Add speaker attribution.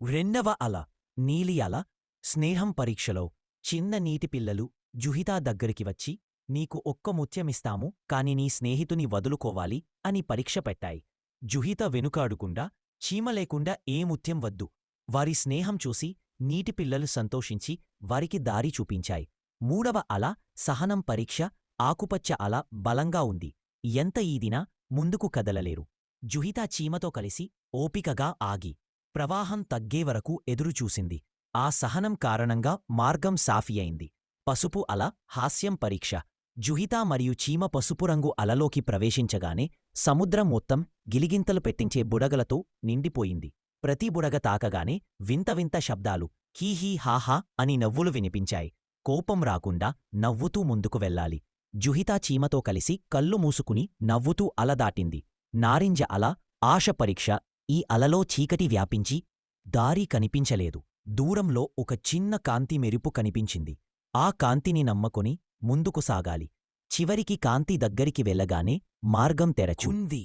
Speaker 1: రెండవ అల నీలి అల స్నేహం పరీక్షలో చిన్న నీటి పిల్లలు జుహితా దగ్గరికి వచ్చి నీకు ఒక్క ముత్యమిస్తాము కాని నీ స్నేహితుని వదులుకోవాలి అని పరీక్ష పెట్టాయి. జుహిత వెనుకాడుకుండా చీమ లేకుండా ఏ ముత్యం వద్దు. వారి స్నేహం చూసి నీటి పిల్లలు సంతోషించి వారికి దారి చూపించాయి. మూడవ అల సహనం పరీక్ష ఆకుపచ్చ అల బలంగా ఉంది. ఎంత ఈదినా ముందుకు కదలలేరు. జుహితా చీమతో కలిసి ఓపికగా ఆగి ప్రవాహం తగ్గేవరకు ఎదురుచూసింది. ఆ సహనం కారణంగా మార్గం సాఫియైంది పసుపు అల హాస్యం పరీక్ష. జుహిత మరియు చీమ పసుపు రంగు అలలోకి ప్రవేశించగానే సముద్రం మొత్తం గిలిగింతలు పెట్టించే బుడగలతో నిండిపోయింది. ప్రతి బుడగ తాకగానే వింత వింత శబ్దాలు హీహీ హాహా అని నవ్వులు వినిపించాయి. కోపం రాకుండా నవ్వుతూ ముందుకు వెళ్ళాలి. జుహిత చీమతో కలిసి కళ్ళు మూసుకుని నవ్వుతూ అల దాటింది. నారింజ అల ఆశ పరీక్ష ఈ అలలో చీకటి వ్యాపించి దారి కనిపించలేదు. దూరంలో ఒక చిన్న కాంతి మెరుపు కనిపించింది. ఆ కాంతిని నమ్మకొని ముందుకు సాగాలి. చివరికి కాంతి దగ్గరికి వెళ్ళగానే మార్గం
Speaker 2: తెరచుంది